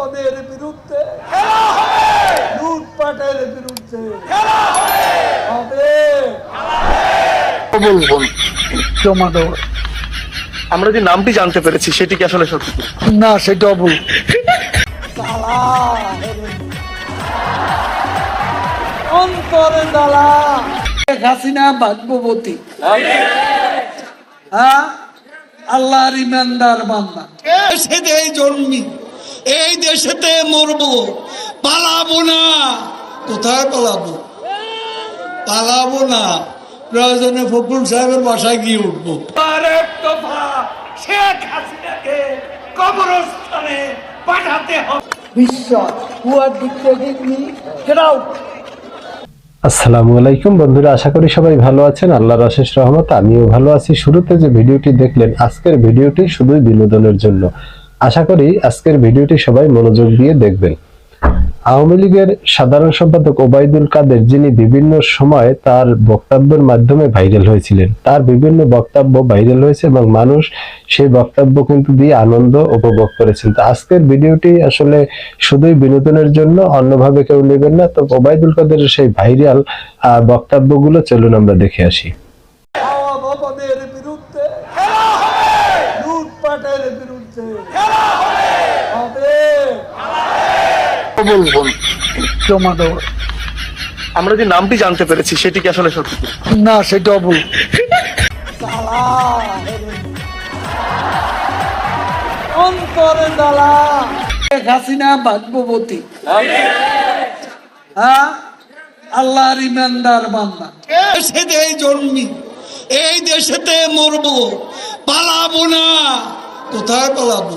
অপদের বিরুদ্ধে। লুটপাটের বিরুদ্ধে। হবে! বলব জমা দেওয়া। আমরা যে নামটি জানতে পেরেছি সেটি কি আসলে সত্যি না ভুল অন্তরে তালা হাসিনা ভাগ্যবতী। হ্যাঁ? আল্লাহর ইমানদার বান্দা। দেশেতে জন্মি এই দেশেতে মরবো। পালাবো না। কোথায় পালাবো? পালাবো না। প্রয়োজনে ফখরুল সাহেবের বাসায় গিয়ে উঠবো। আরেক দফা শেখ হাসিনাকে কবরস্থানে পাঠাতে হবে। বিশ্বাস who are dictating me get out আসসালামু আলাইকুম বন্ধুরা আশা করি সবাই ভালো আছেন। আল্লাহর অশেষ রহমত আমিও ভালো আছি। শুরুতে যে ভিডিওটি দেখলেন আজকের ভিডিওটি শুধুই বিনোদনের জন্য। আশা করি আজকের ভিডিওটি সবাই মনোযোগ দিয়ে দেখবেন। আওয়ামী লীগের সাধারণ সম্পাদক ওবায়দুল কাদের যিনি বিভিন্ন সময় তার বক্তব্যের মাধ্যমে ভাইরাল হয়েছিলেন, তার বিভিন্ন বক্তব্য ভাইরাল হয়েছে এবং মানুষ সেই বক্তব্য কিন্তু দিয়ে আনন্দ উপভোগ করেছেন। তো আজকের ভিডিওটি আসলে শুধুই বিনোদনের জন্য, অন্যভাবে কেউ নেবেন না। তো ওবায়দুল কাদের সেই ভাইরাল বক্তব্যগুলো চলুন আমরা দেখে আসি অপদের বিরুদ্ধে লুটপাটের বিরুদ্ধে হবে বলব জমা দেওয়া আমরা যে নামটি জানতে পেরেছি সেটি কি আসলে সত্যি? না অন্তরে হাসিনা ভাগ্যবতী। হ্যাঁ? আল্লাহর ইমানদার বান্দা। দেশেতে জন্মি এই দেশেতে মরবো পালাবো না। কোথায় পালাবো?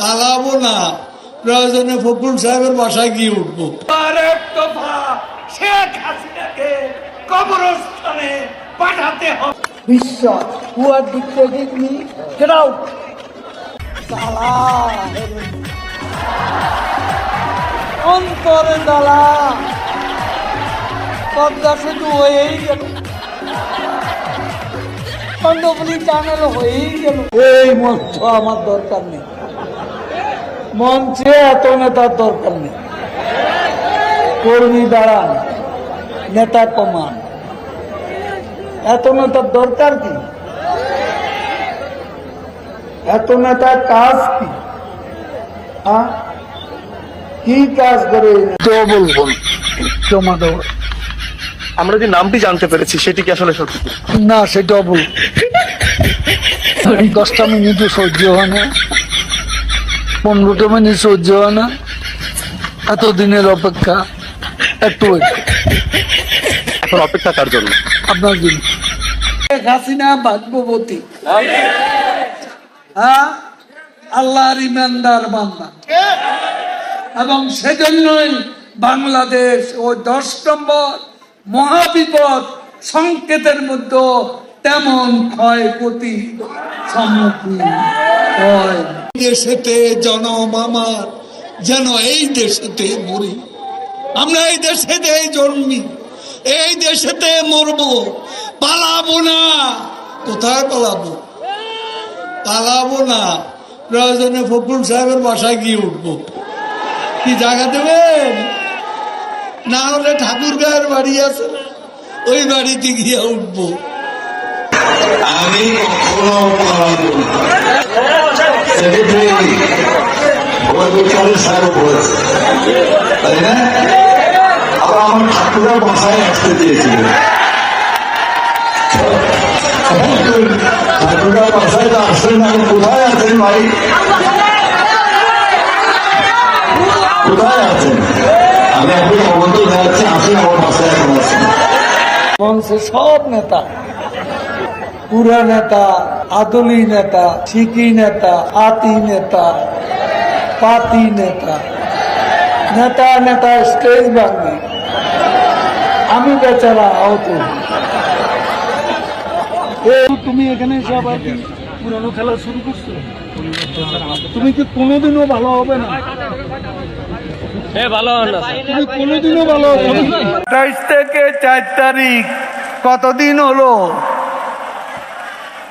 পালাবো না। প্রয়োজনে ফখরুল সাহেবের বাসায় গিয়ে উঠবো। আরেক দফা শেখ হাসিনাকে কবরস্থানে পাঠাতে হবে। বিশ্বাস who are dictating me get out অন্তরে পদ্মা সেতু হয়েই গেল। হয়েই গেল। এই আমার দরকার নেই। মঞ্চে এত নেতার দরকার নেই। কর্মী দাঁড়ান নেতা কমান এত নেতার দরকার কি? এত নেতার কাজ কি? কি কাজ করে? তো বলব জমা দেওয়া আমরা যে নামটি জানতে পেরেছি সেটি কি আসলে সত্যি? না সেটাও ভুল দশটা মিনিটও সহ্য হয় না। পনেরোটা মিনিট সহ্য হয় না। এতদিনের অপেক্ষা। একটু এখন অপেক্ষা কার জন্য? আপনার শেখ হাসিনা ভাগ্যবতী। হ্যাঁ? আল্লাহর ইমানদার বান্দা। এবং সেজন্যই বাংলাদেশ ওই দশ নম্বর মহাবিপদ সংকেতের মধ্যে তেমন ক্ষয়ক্ষতি সম্মুখীন হয়। দেশেতে জনম আমার, যেন এই দেশেতে মরি। আমরা এই দেশেতে জন্মি, এই দেশেতে মরবো। পালাবো না। কোথায় পালাবো? পালাবো না। প্রয়োজনে ফখরুল সাহেবের বাসায় গিয়ে উঠবো। কি জায়গা দেবেন? না হলে ঠাকুর গায়ের বাড়ি আছে ওই বাড়িতে গিয়ে উঠবো। আমি কখনো পালাবো না। সেক্রেটারি ওয়াদুকারী সাহেব বলেছে তাই না আবার আমার ঠাকুরের বাসায় আসতে দিয়েছিলেন ঠাকুরের বাসায় তো আসলেন আমি কোথায় আছেন ভাই কোথায় আছেন আমি এখন অবন্ত দেখাচ্ছি আসেন আমার বাসায় এখন আছেন মঞ্চে সব নেতা পুরা নেতা আদলি নেতা ঠিকি নেতা আতি নেতা পাতি নেতা। নেতা নেতা স্টেজ ভাঙি আমি বেচারা আহত। তুমি এখানে এসে আবার কি পুরানো খেলা শুরু করছ? তুমি কি কোনোদিনও ভালো হবে না? তুমি কোনোদিনও ভালো হবে না? থেকে চার তারিখ কতদিন হলো?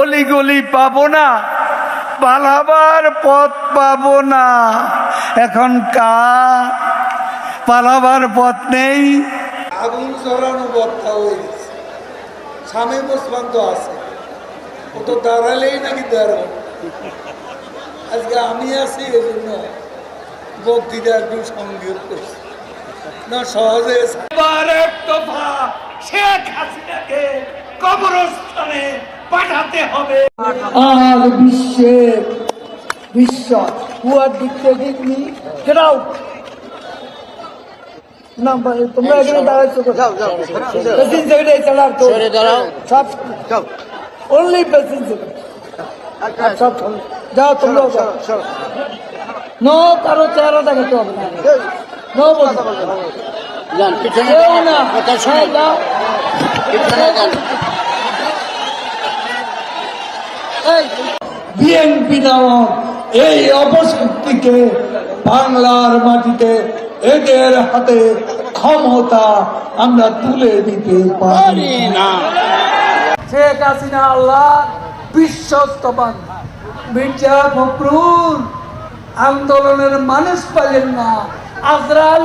অলিগলি পাবো না পালাবার পথ পাবো না। এখন কা পালাবার পথ নেই। আগুন জ্বলানো বক্তা হয়ে গেছে। স্বামী ওসমান তো আছে। ও তো দাঁড়ালেই নাকি দাঁড়াবে। আজকে আমি আছি এই জন্য বক্তৃতা একটু সংযোগ করছি। না সহজে শেখ হাসিনাকে কবরস্থানে পাঠাতে হবে। আর বিশ্বের বিশ্বাস who are dictating me get out তোমরা এখানে দাঁড়াচ্ছ সাইডে চালার তো। সব অনলি সব যাও তোমরাও নো কারও চেহারা দেখাতে হবে না। নো বলতে কেউ না। যাও। বিএনপি নামক এই অপশক্তিকে বাংলার মাটিতে এদের হাতে ক্ষমতা আমরা তুলে দিতে পারি না। শেখ হাসিনা আল্লাহ বিশ্বস্ত পান মির্জা ফখরুল আন্দোলনের মানুষ পেলেন না। আজরাল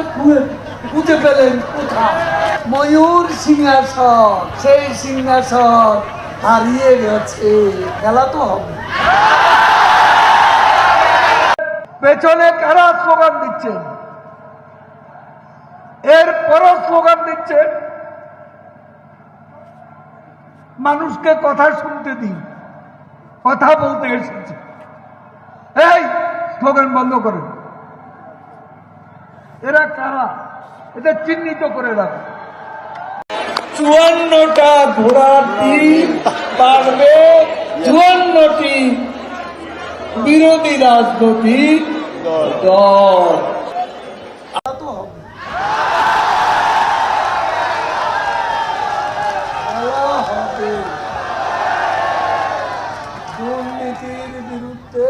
খুঁজে পেলেন কোথায়? ময়ূর সিংহাসন, সেই সিংহাসন হারিয়ে গেছে, খেলা তো হবে। পেছনে কারা স্লোগান দিচ্ছেন? এরপরও স্লোগান দিচ্ছেন? মানুষকে কথা শুনতে দিন, কথা বলতে এসেছে। এই স্লোগান বন্ধ করেন। এরা কারা? এটা চিহ্নিত করে রাখো চুয়ান্নটা ঘোড়ার টিম পারবে চুয়ান্নটি বিরোধী রাজনৈতিক দল। দুর্নীতির বিরুদ্ধে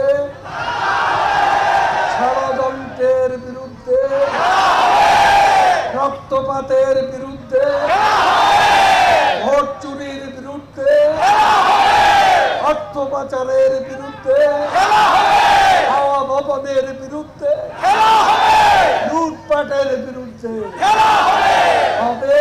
বিরুদ্ধে রক্তপাতের বিরুদ্ধে পাচারের বিরুদ্ধে হাওয়া ভবনের বিরুদ্ধে, লুটপাটের বিরুদ্ধে। হবে।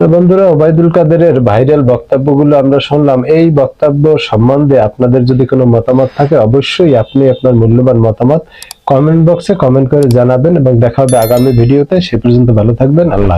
বন্ধুরা, ওবায়দুল কাদেরের ভাইরাল বক্তব্যগুলো আমরা শুনলাম। এই বক্তব্য সম্বন্ধে আপনাদের যদি কোনো মতামত থাকে, অবশ্যই আপনি আপনার মূল্যবান মতামত কমেন্ট বক্সে কমেন্ট করে জানাবেন এবং দেখা হবে আগামী ভিডিওতে। সে পর্যন্ত ভালো থাকবেন। আল্লাহ।